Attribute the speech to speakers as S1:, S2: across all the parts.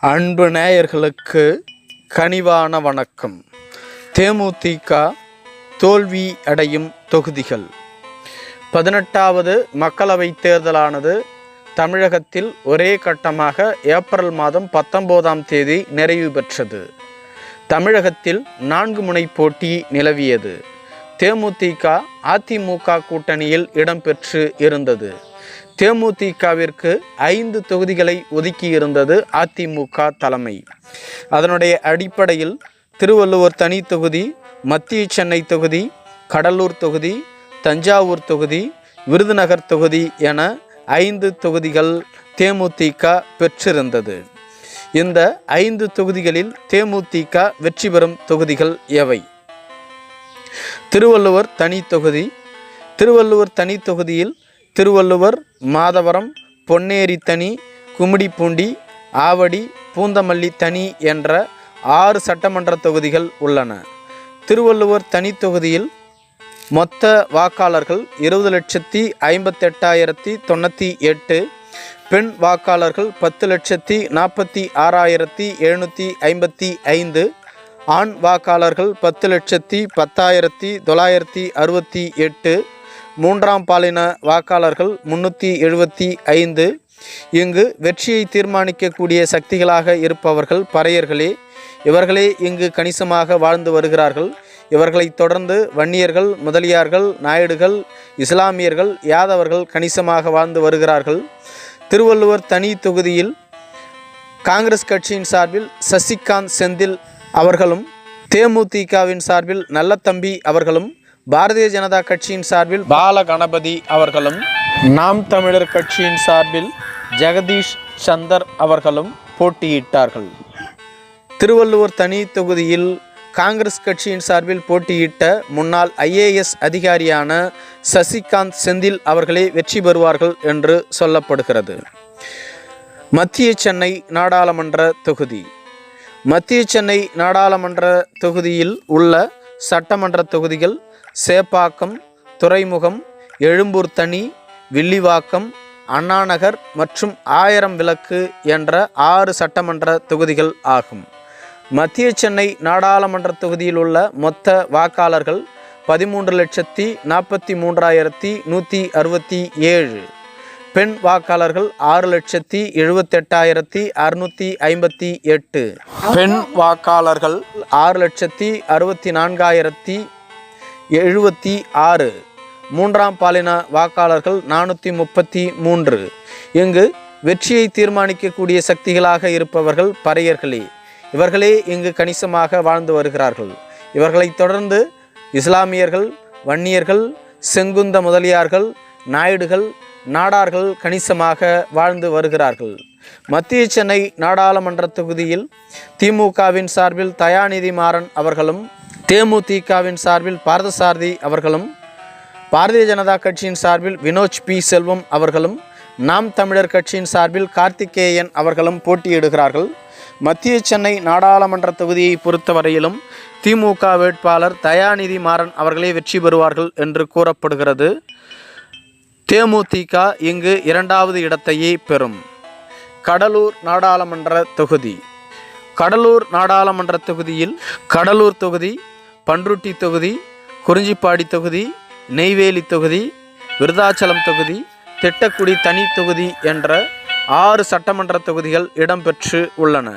S1: அன்பு நேயர்களுக்கு கனிவான வணக்கம். தேமுதிக தோல்வி அடையும் தொகுதிகள். பதினெட்டாவது மக்களவைத் தேர்தலானது தமிழகத்தில் ஒரே கட்டமாக ஏப்ரல் மாதம் பத்தொம்போதாம் தேதி நிறைவு பெற்றது. தமிழகத்தில் நான்கு முனை போட்டி நிலவியது. தேமுதிக அதிமுக கூட்டணியில் இடம்பெற்று இருந்தது. தேமுதிகவிற்கு ஐந்து தொகுதிகளை ஒதுக்கியிருந்தது அதிமுக தலைமை. அதனுடைய அடிப்படையில் திருவள்ளுவர் தனி தொகுதி மத்திய சென்னை தொகுதி கடலூர் தொகுதி தஞ்சாவூர் தொகுதி விருதுநகர் தொகுதி என ஐந்து தொகுதிகள் தேமுதிக பெற்றிருந்தது. இந்த ஐந்து தொகுதிகளில் தேமுதிக வெற்றி பெறும் தொகுதிகள் எவை? திருவள்ளுவர் தனி தொகுதி திருவள்ளுவர் தனி தொகுதியில் திருவள்ளுவர் மாதவரம் பொன்னேரி தனி கும்மிடிப்பூண்டி ஆவடி பூந்தமல்லி தனி என்ற ஆறு சட்டமன்ற தொகுதிகள் உள்ளன. திருவள்ளுவர் தனி தொகுதியில் மொத்த வாக்காளர்கள் இருபது லட்சத்தி ஐம்பத்தெட்டாயிரத்தி தொண்ணூற்றி எட்டு பெண் வாக்காளர்கள் பத்து லட்சத்தி நாற்பத்தி ஆறாயிரத்தி எழுநூற்றி ஐம்பத்தி ஐந்து ஆண் வாக்காளர்கள் பத்து லட்சத்தி பத்தாயிரத்தி தொள்ளாயிரத்தி அறுபத்தி எட்டு மூன்றாம் பாலின வாக்காளர்கள் முன்னூற்றி எழுபத்தி ஐந்து. இங்கு வெற்றியை தீர்மானிக்கக்கூடிய சக்திகளாக இருப்பவர்கள் பறையர்களே இவர்களே இங்கு கணிசமாக வாழ்ந்து வருகிறார்கள். இவர்களைத் தொடர்ந்து வன்னியர்கள் முதலியார்கள் நாயுடுகள் இஸ்லாமியர்கள் யாதவர்கள் கணிசமாக வாழ்ந்து வருகிறார்கள். திருவள்ளுவர் தனி தொகுதியில் காங்கிரஸ் கட்சியின் சார்பில் சசிகாந்த் செந்தில் அவர்களும் தேமுதிகவின் சார்பில் நல்லத்தம்பி அவர்களும் பாரதிய ஜனதா கட்சியின் சார்பில் பால கணபதி அவர்களும் நாம் தமிழர் கட்சியின் சார்பில் ஜெகதீஷ் சந்தர் அவர்களும் போட்டியிட்டார்கள். திருவள்ளுவர் தனி தொகுதியில் காங்கிரஸ் கட்சியின் சார்பில் போட்டியிட்ட முன்னாள் ஐஏஎஸ் அதிகாரியான சசிகாந்த் செந்தில் அவர்களே வெற்றி பெறுவார்கள் என்று சொல்லப்படுகிறது. மத்திய சென்னை நாடாளுமன்ற தொகுதி. மத்திய சென்னை நாடாளுமன்ற தொகுதியில் உள்ள சட்டமன்ற தொகுதிகள் சேப்பாக்கம் துறைமுகம் எழும்பூர் தனி வில்லிவாக்கம் அண்ணாநகர் மற்றும் ஆயிரம் விளக்கு என்ற ஆறு சட்டமன்ற தொகுதிகள் ஆகும். மத்திய சென்னை நாடாளுமன்ற தொகுதியில் உள்ள மொத்த வாக்காளர்கள் பதிமூன்று லட்சத்தி நாற்பத்தி மூன்றாயிரத்தி நூற்றி அறுபத்தி ஏழு. பெண் வாக்காளர்கள் ஆறு லட்சத்தி எழுபத்தெட்டாயிரத்தி அறுநூற்றி ஐம்பத்தி எட்டு. பெண் வாக்காளர்கள் ஆறு லட்சத்தி அறுபத்தி நான்காயிரத்தி எழுபத்தி ஆறு. மூன்றாம் பாலின வாக்காளர்கள் நானூற்றி முப்பத்தி மூன்று. இங்கு வெற்றியை தீர்மானிக்கக்கூடிய சக்திகளாக இருப்பவர்கள் பறையர்களே. இவர்களே இங்கு கணிசமாக வாழ்ந்து வருகிறார்கள். இவர்களைத் தொடர்ந்து இஸ்லாமியர்கள் வன்னியர்கள் செங்குந்த முதலியார்கள் நாயுடுகள் நாடார்கள் கணிசமாக வாழ்ந்து வருகிறார்கள். மத்திய சென்னை நாடாளுமன்ற தொகுதியில் திமுகவின் சார்பில் தயாநிதி மாறன் அவர்களும் தேமுதிகவின் சார்பில் பாரதசாரதி அவர்களும் பாரதிய ஜனதா கட்சியின் சார்பில் வினோஜ் பி. செல்வம் அவர்களும் நாம் தமிழர் கட்சியின் சார்பில் கார்த்திகேயன் அவர்களும் போட்டியிடுகிறார்கள். மத்திய சென்னை நாடாளுமன்ற தொகுதியை பொறுத்தவரையிலும் திமுக வேட்பாளர் தயாநிதி மாறன் அவர்களே வெற்றி பெறுவார்கள் என்று கூறப்படுகிறது. தேமுதிக இங்கு இரண்டாவது இடத்தையே பெறும். கடலூர் நாடாளுமன்ற தொகுதி. கடலூர் நாடாளுமன்ற தொகுதியில் கடலூர் தொகுதி பன்ருட்டி தொகுதி குறிஞ்சிப்பாடி தொகுதி நெய்வேலி தொகுதி விருதாச்சலம் தொகுதி திட்டக்குடி தனி தொகுதி என்ற ஆறு சட்டமன்ற தொகுதிகள் இடம்பெற்று உள்ளன.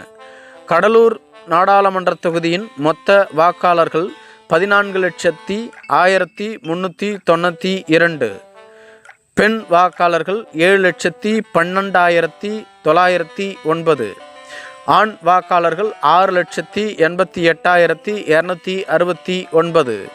S1: கடலூர் நாடாளுமன்ற தொகுதியின் மொத்த வாக்காளர்கள் பதினான்கு லட்சத்தி ஆயிரத்தி முன்னூற்றி தொண்ணூற்றி இரண்டு. பெண் வாக்காளர்கள் ஏழு லட்சத்தி பன்னெண்டாயிரத்தி தொள்ளாயிரத்தி ஒன்பது. ஆண் வாக்காளர்கள் ஆறு லட்சத்தி எண்பத்தி எட்டாயிரத்தி இரநூத்தி அறுபத்தி ஒன்பது.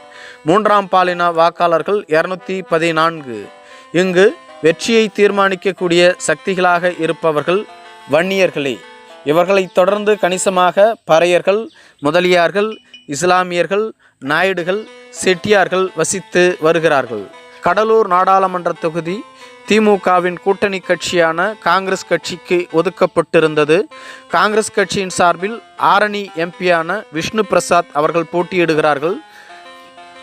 S1: மூன்றாம் பாலின வாக்காளர்கள் இரநூத்தி பதினான்கு. இங்கு வெற்றியை தீர்மானிக்கக்கூடிய சக்திகளாக இருப்பவர்கள் வன்னியர்களே. இவர்களைத் தொடர்ந்து கணிசமாக பறையர்கள் முதலியார்கள் இஸ்லாமியர்கள் நாயுடுகள் செட்டியார்கள் வசித்து வருகிறார்கள். கடலூர் நாடாளுமன்ற தொகுதி திமுகவின் கூட்டணி கட்சியான காங்கிரஸ் கட்சிக்கு ஒதுக்கப்பட்டிருந்தது. காங்கிரஸ் கட்சியின் சார்பில் ஆரணி எம்பியான விஷ்ணு பிரசாத் அவர்கள் போட்டியிடுகிறார்கள்.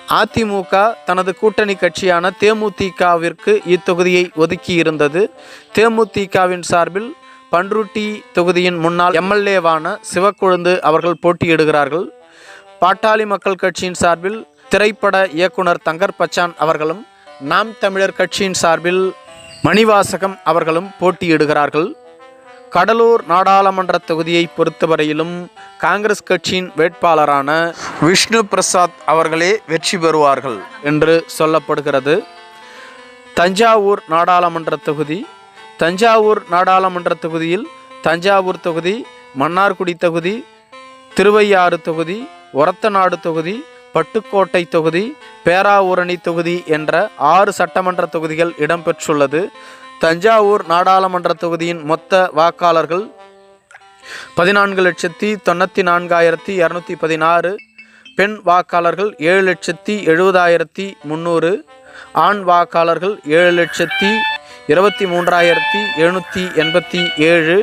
S1: அதிமுக தனது கூட்டணி கட்சியான தேமுதிகவிற்கு இத்தொகுதியை ஒதுக்கியிருந்தது. தேமுதிகவின் சார்பில் பன்ருட்டி தொகுதியின் முன்னாள் எம்எல்ஏவான சிவக்கொழுந்து அவர்கள் போட்டியிடுகிறார்கள். பாட்டாளி மக்கள் கட்சியின் சார்பில் திரைப்பட இயக்குனர் தங்கர் பச்சான் அவர்களும் நாம் தமிழர் கட்சியின் சார்பில் மணிவாசகம் அவர்களும் போட்டியிடுகிறார்கள். கடலூர் நாடாளுமன்ற தொகுதியை பொறுத்தவரையிலும் காங்கிரஸ் கட்சியின் வேட்பாளரான விஷ்ணு பிரசாத் அவர்களே வெற்றி பெறுவார்கள் என்று சொல்லப்படுகிறது. தஞ்சாவூர் நாடாளுமன்ற தொகுதி தஞ்சாவூர் நாடாளுமன்ற தொகுதியில் தஞ்சாவூர் தொகுதி மன்னார்குடி தொகுதி திருவையாறு தொகுதி ஒரத்தநாடு தொகுதி பட்டுக்கோட்டை தொகுதி பேராவூரணி தொகுதி என்ற ஆறு சட்டமன்ற தொகுதிகள் இடம்பெற்றுள்ளது. தஞ்சாவூர் நாடாளுமன்ற தொகுதியின் மொத்த வாக்காளர்கள் பதினான்கு லட்சத்தி தொண்ணூற்றி நான்காயிரத்தி இரநூத்தி பதினாறு பெண் வாக்காளர்கள் ஏழு லட்சத்தி எழுபதாயிரத்தி முந்நூறு ஆண் வாக்காளர்கள் ஏழு லட்சத்தி இருபத்தி மூன்றாயிரத்தி எழுநூற்றி எண்பத்தி ஏழு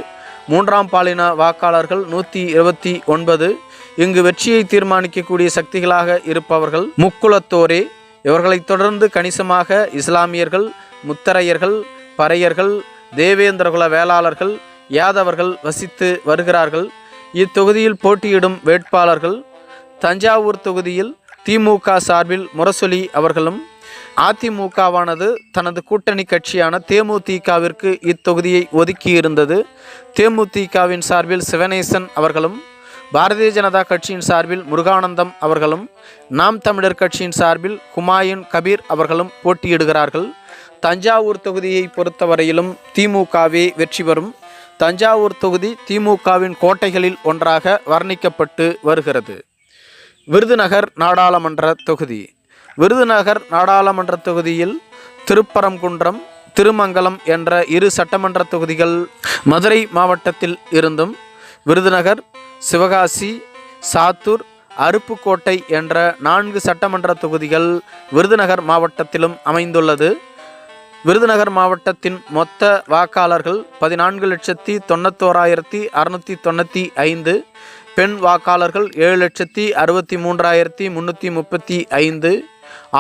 S1: மூன்றாம் பாலின வாக்காளர்கள் நூற்றி இருபத்தி ஒன்பது இங்கு வெற்றியை தீர்மானிக்கக்கூடிய சக்திகளாக இருப்பவர்கள் முக்குலத்தோரே இவர்களைத் தொடர்ந்து கணிசமாக இஸ்லாமியர்கள் முத்தரையர்கள் பறையர்கள் தேவேந்திரகுல வேளாளர்கள் யாதவர்கள் வசித்து வருகிறார்கள். இத்தொகுதியில் போட்டியிடும் வேட்பாளர்கள் தஞ்சாவூர் தொகுதியில் திமுக சார்பில் முரசொலி அவர்களும் அதிமுகவானது தனது கூட்டணி கட்சியான தேமுதிகவிற்கு இத்தொகுதியை ஒதுக்கியிருந்தது. தேமுதிகவின் சார்பில் சிவனேசன் அவர்களும் பாரதிய ஜனதா கட்சியின் சார்பில் முருகானந்தம் அவர்களும் நாம் தமிழர் கட்சியின் சார்பில் குமாயூன் கபீர் அவர்களும் போட்டியிடுகிறார்கள். தஞ்சாவூர் தொகுதியை பொறுத்தவரையிலும் திமுகவே வெற்றி பெறும். தஞ்சாவூர் தொகுதி திமுகவின் கோட்டைகளில் ஒன்றாக வர்ணிக்கப்பட்டு வருகிறது. விருதுநகர் நாடாளுமன்ற தொகுதி. விருதுநகர் நாடாளுமன்ற தொகுதியில் திருப்பரங்குன்றம் திருமங்கலம் என்ற இரு சட்டமன்ற தொகுதிகள் மதுரை மாவட்டத்தில் இருந்தும் விருதுநகர் சிவகாசி சாத்தூர் அருப்புக்கோட்டை என்ற நான்கு சட்டமன்ற தொகுதிகள் விருதுநகர் மாவட்டத்திலும் அமைந்துள்ளது. விருதுநகர் மாவட்டத்தின் மொத்த வாக்காளர்கள் பதினான்கு லட்சத்தி தொண்ணூத்தோராயிரத்தி அறுநூற்றி தொண்ணூற்றி ஐந்து பெண் வாக்காளர்கள் ஏழு லட்சத்தி அறுபத்தி மூன்றாயிரத்தி முந்நூற்றி முப்பத்தி ஐந்து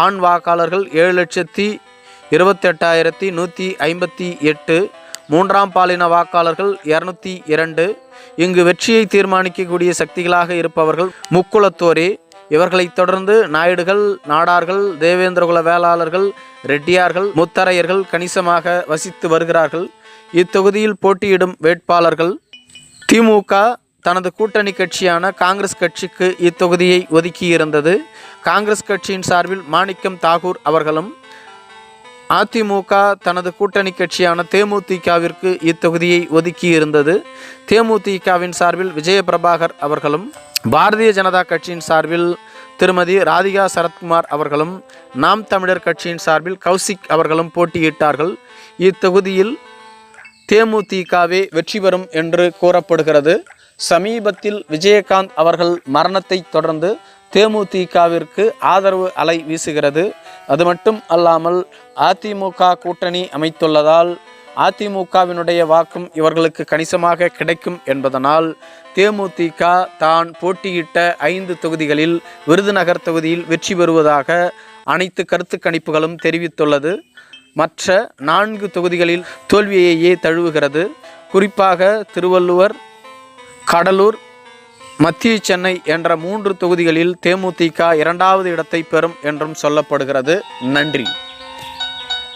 S1: ஆண் வாக்காளர்கள் ஏழு லட்சத்தி இருபத்தெட்டாயிரத்தி நூற்றி ஐம்பத்தி எட்டு மூன்றாம் பாலின வாக்காளர்கள் இரநூத்தி இரண்டு. இங்கு வெற்றியை தீர்மானிக்கக்கூடிய சக்திகளாக இருப்பவர்கள் முக்குளத்தோரே. இவர்களைத் தொடர்ந்து நாயுடுகள் நாடார்கள் தேவேந்திரகுல வேளாளர்கள் ரெட்டியார்கள் முத்தரையர்கள் கணிசமாக வசித்து வருகிறார்கள். இத்தொகுதியில் போட்டியிடும் வேட்பாளர்கள் திமுக தனது கூட்டணி கட்சியான காங்கிரஸ் கட்சிக்கு இத்தொகுதியை ஒதுக்கியிருந்தது. காங்கிரஸ் கட்சியின் சார்பில் மாணிக்கம் தாகூர் அவர்களும் அதிமுக தனது கூட்டணி கட்சியான தேமுதிகவிற்கு இத்தொகுதியை ஒதுக்கியிருந்தது. தேமுதிகவின் சார்பில் விஜயபிரபாகர் அவர்களும் பாரதிய ஜனதா கட்சியின் சார்பில் திருமதி ராதிகா சரத்குமார் அவர்களும் நாம் தமிழர் கட்சியின் சார்பில் கௌசிக் அவர்களும் போட்டியிட்டார்கள். இத்தொகுதியில் தேமுதிகவே வெற்றி பெறும் என்று கூறப்படுகிறது. சமீபத்தில் விஜயகாந்த் அவர்கள் மரணத்தை தொடர்ந்து தேமுதிகவிற்கு ஆதரவு அலை வீசுகிறது. அது மட்டும் அல்லாமல் அதிமுக கூட்டணி அமைத்துள்ளதால் அதிமுகவினுடைய வாக்கும் இவர்களுக்கு கணிசமாக கிடைக்கும் என்பதனால் தேமுதிக தான் போட்டியிட்ட ஐந்து தொகுதிகளில் விருதுநகர் தொகுதியில் வெற்றி பெறுவதாக அனைத்து கருத்து கணிப்புகளும் தெரிவித்துள்ளது. மற்ற நான்கு தொகுதிகளில் தோல்வியையே தழுவுகிறது. குறிப்பாக திருவள்ளுவர் கடலூர் மத்திய சென்னை என்ற மூன்று தொகுதிகளில் தேமுதிக இரண்டாவது இடத்தை பெறும் என்றும் சொல்லப்படுகிறது. நன்றி.